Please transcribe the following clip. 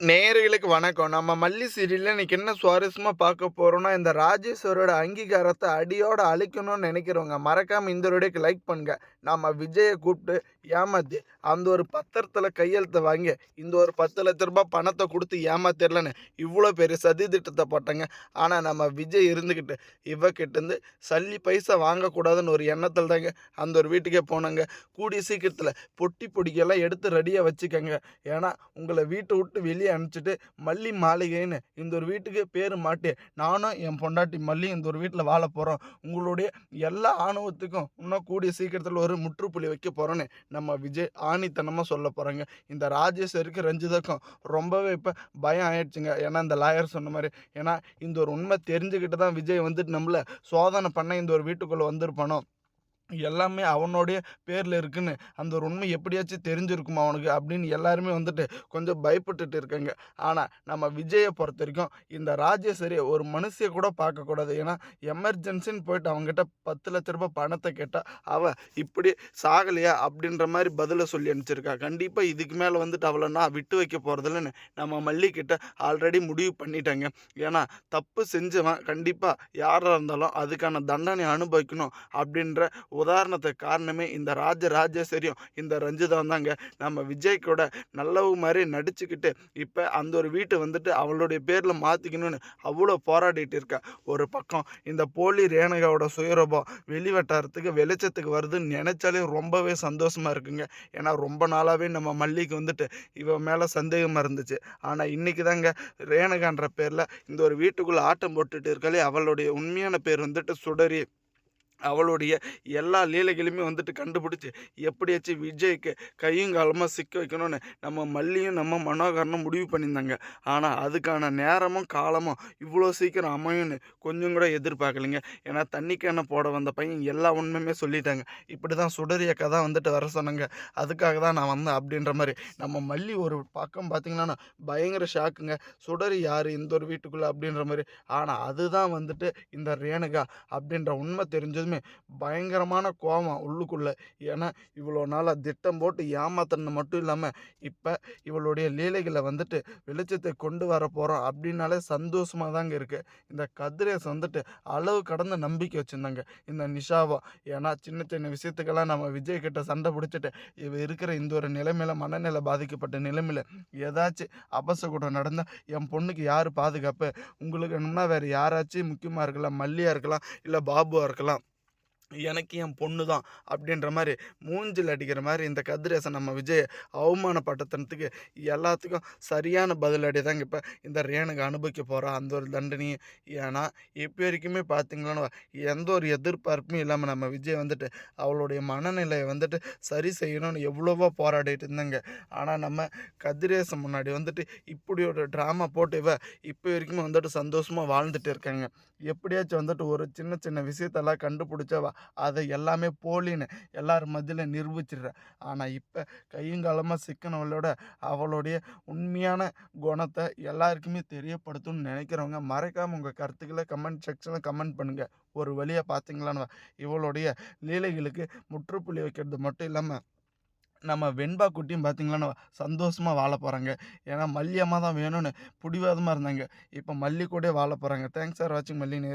நேர்களுக்கு வணக்கம். நம்ம மல்லி சீரியல்ல இன்னைக்கு என்ன சுவாரஸ்யமா பார்க்க போறோம்னா, இந்த ராஜேஸ்வரோட அங்கீகாரத்தை அடியோட அழிக்கணும்னு நினைக்கிறவங்க மறக்காம இந்த வீடியோக்கு லைக் பண்ணுங்க. நம்ம விஜயை கூப்பிட்டு ஏமாத்தி, அந்த ஒரு பத்திரத்தில் கையெழுத்தை வாங்கி, இந்த ஒரு பத்து லட்ச ரூபாய் பணத்தை கொடுத்து ஏமாத்திடலன்னு இவ்வளோ பெரிய சதி திட்டத்தை போட்டாங்க. ஆனா நம்ம விஜய் இருந்துகிட்டு, இவகிட்டருந்து சல்லி பைசா வாங்கக்கூடாதுன்னு ஒரு எண்ணத்தில் தாங்க அந்த ஒரு வீட்டுக்கே போனாங்க கூடிய சீக்கிரத்தில் பொட்டி பொடிக்கெல்லாம் எடுத்து ரெடியாக வச்சுக்கோங்க ஏன்னா, உங்களை வீட்டை விட்டு வெளியே அனுப்பிச்சுட்டு, மல்லி மாளிகைன்னு இந்த ஒரு வீட்டுக்கு பேர் மாட்டி, நானும் என் பொண்டாட்டி மல்லி இந்த ஒரு வீட்டில் வாழப் போகிறோம் உங்களுடைய எல்லா ஆணவத்துக்கும் இன்னும் கூடிய சீக்கிரத்தில் ஒரு முற்றுப்புள்ளி வைக்க போகிறோன்னு நம்ம விஜய் ஆணித்தனமாக சொல்லப் போகிறோங்க இந்த ராஜேஸ்வருக்கு ரஞ்சிதக்கும் ரொம்பவே இப்போ பயம் ஆயிடுச்சுங்க. ஏன்னா, இந்த லாயர் சொன்ன மாதிரி ஏன்னா, இந்த ஒரு உண்மை தெரிஞ்சுக்கிட்டு தான் விஜய் வந்துட்டு நம்மள சோதனை பண்ண இந்த ஒரு வீட்டுக்குள்ளே வந்திருப்பானோ! எல்லாமே அவனுடைய பேரில் இருக்குன்னு, அந்த ஒரு உண்மை எப்படியாச்சும் தெரிஞ்சிருக்குமா அவனுக்கு அப்படின்னு எல்லாருமே வந்துட்டு கொஞ்சம் பயப்பட்டுட்டு இருக்காங்க. ஆனால் நம்ம விஜயை பொறுத்த வரைக்கும் இந்த ராஜேஸ்வரியை ஒரு மனுஷிய கூட பார்க்கக்கூடாது. ஏன்னா, எமர்ஜென்சின்னு போயிட்டு அவங்ககிட்ட பத்து லட்ச ரூபாய் பணத்தை கேட்டால் அவள் இப்படி சாகலையா? அப்படின்ற மாதிரி பதிலை சொல்லி அனுப்பிச்சிருக்கா. கண்டிப்பாக இதுக்கு மேலே வந்துட்டு அவளை நான் விட்டு வைக்க போகிறதில்லன்னு நம்ம மல்லிக்கிட்ட ஆல்ரெடி முடிவு பண்ணிட்டாங்க ஏன்னா, தப்பு செஞ்சவன் கண்டிப்பாக யாராக இருந்தாலும் அதுக்கான தண்டனை அனுபவிக்கணும் அப்படின்ற உதாரணத்துக்கு காரணமே இந்த ராஜ ராஜேஸ்வரியும், இந்த ரஞ்சிதம் தாங்க. நம்ம விஜய் கூட நல்லவு மாதிரி நடிச்சுக்கிட்டு, இப்போ அந்த ஒரு வீட்டை வந்துட்டு அவளுடைய பேரில் மாற்றிக்கணும்னு அவ்வளோ போராடிட்டு இருக்கா. ஒரு பக்கம் இந்த போலி ரேணுகாவோட சுயரூபம் வெளிவட்டாரத்துக்கு வெளிச்சத்துக்கு வருதுன்னு நினச்சாலே ரொம்பவே சந்தோஷமாக இருக்குங்க. ஏன்னா, ரொம்ப நாளாகவே நம்ம மல்லிக்கு வந்துட்டு இவ மேலே சந்தேகமாக இருந்துச்சு. ஆனால் இன்றைக்கி தாங்க ரேணுகான்ற பேரில் இந்த ஒரு வீட்டுக்குள்ளே ஆட்டம் போட்டுட்டு இருக்காளே, அவளுடைய உண்மையான பேர் வந்துட்டு சுடரி. அவளுடைய எல்லா லீலைகளையுமே வந்துட்டு கண்டுபிடிச்சி எப்படியாச்சும் விஜய்க்கு கையும் காலமாக சிக்க வைக்கணும்னு நம்ம மல்லியும், நம்ம மனோகரனும் முடிவு பண்ணியிருந்தாங்க. ஆனால் அதுக்கான நேரமும், காலமும் இவ்வளோ சீக்கிரம் அமையும்னு கொஞ்சம் கூட எதிர்பார்க்கலைங்க. ஏன்னா, தண்ணி போட வந்த பையன் எல்லா உண்மையுமே சொல்லிட்டாங்க. இப்படி தான் அக்கா தான் வந்துட்டு வர சொன்னாங்க. அதுக்காக தான் நான் வந்தேன் அப்படின்ற மாதிரி நம்ம மல்லி ஒரு பக்கம் பார்த்திங்கன்னா பயங்கர ஷாக்குங்க. சுடரி யார் இந்த ஒரு வீட்டுக்குள்ளே அப்படின்ற மாதிரி ஆனால் அதுதான் வந்துட்டு இந்த ரேணுகா அப்படின்ற உண்மை தெரிஞ்சது எதுவுமே பயங்கரமான கோவம் உள்ளுக்குள்ளே ஏன்னா, இவ்வளோ நாளாக திட்டம் போட்டு ஏமாத்துனது மட்டும் இல்லாமல் இப்போ இவளுடைய லீலைகளை வந்துட்டு வெளிச்சத்தை கொண்டு வர போகிறோம் அப்படின்னாலே சந்தோஷமாக தாங்க இருக்குது இந்த கதிரேஸ் வந்துட்டு அளவு கடந்த நம்பிக்கை வச்சுருந்தாங்க இந்த நிஷாவா ஏன்னா, சின்ன சின்ன விஷயத்துக்கெல்லாம் நம்ம விஜய் கிட்ட சண்டை பிடிச்சிட்டு இவ இருக்கிற இந்த ஒரு நிலைமையில மனநிலை பாதிக்கப்பட்ட நிலைமையில் ஏதாச்சும் அபசகுடம் நடந்தால் என் பொண்ணுக்கு யார் பாதுகாப்பு? உங்களுக்கு வேணும்னா வேற யாராச்சும் முக்கியமாக இருக்கலாம். மல்லியாக இருக்கலாம், இல்லை பாபுவாக இருக்கலாம். எனக்கு என் பொண்ணு தான் அப்படின்ற மாதிரி மூஞ்சில் அடிக்கிற மாதிரி இந்த கதிரேசன் நம்ம விஜய் அவமானப்பட்டத்தனத்துக்கு எல்லாத்துக்கும் சரியான பதிலடி தாங்க இப்போ இந்த ரேணுக்கு அனுபவிக்க போறா. அந்த ஒரு தண்டனையும் ஏன்னா, இப்போ வரைக்குமே பார்த்தீங்கன்னா, எந்த ஒரு எதிர்பார்ப்பும் இல்லாமல் நம்ம விஜய் வந்துட்டு அவளுடைய மனநிலையை வந்துட்டு சரி செய்யணும்னு எவ்வளவோ போராடிட்டு இருந்தாங்க. ஆனால் நம்ம கதிரேசன் முன்னாடி வந்துட்டு இப்படி ஒரு ட்ராமா போட்டு இவ இப்போ வரைக்குமே வந்துட்டு சந்தோஷமாக வாழ்ந்துட்டு இருக்காங்க. எப்படியாச்சும் வந்துட்டு ஒரு சின்ன சின்ன விஷயத்தெல்லாம் கண்டுபிடிச்சவா அதை எல்லாமே போலின்னு எல்லார் மதியில் நிரூபிச்சிடுற ஆனால் இப்போ கையும் களவுமா அவளுடைய உண்மையான குணத்தை எல்லாருக்குமே தெரியப்படுத்தணும்னு நினைக்கிறவங்க மறைக்காமல் உங்கள் கருத்துக்களை கமெண்ட் செக்ஷனில் கமெண்ட் பண்ணுங்கள் ஒரு வழியாக பார்த்தீங்களான்னா, இவளுடைய லீலைகளுக்கு முற்றுப்புள்ளி வைக்கிறது மட்டும் இல்லாமல் நம்ம வெண்பா குட்டியும் பார்த்தீங்களான்னா, சந்தோஷமாக வாழப் போகிறாங்க ஏன்னா, மல்லி அம்மா தான் வேணும்னு பிடிவாதமாக இருந்தாங்க. இப்போ மல்லி கூட வாழ போகிறாங்க தேங்க்ஸ் ஃபார் வாட்சிங் மல்லி நேர்.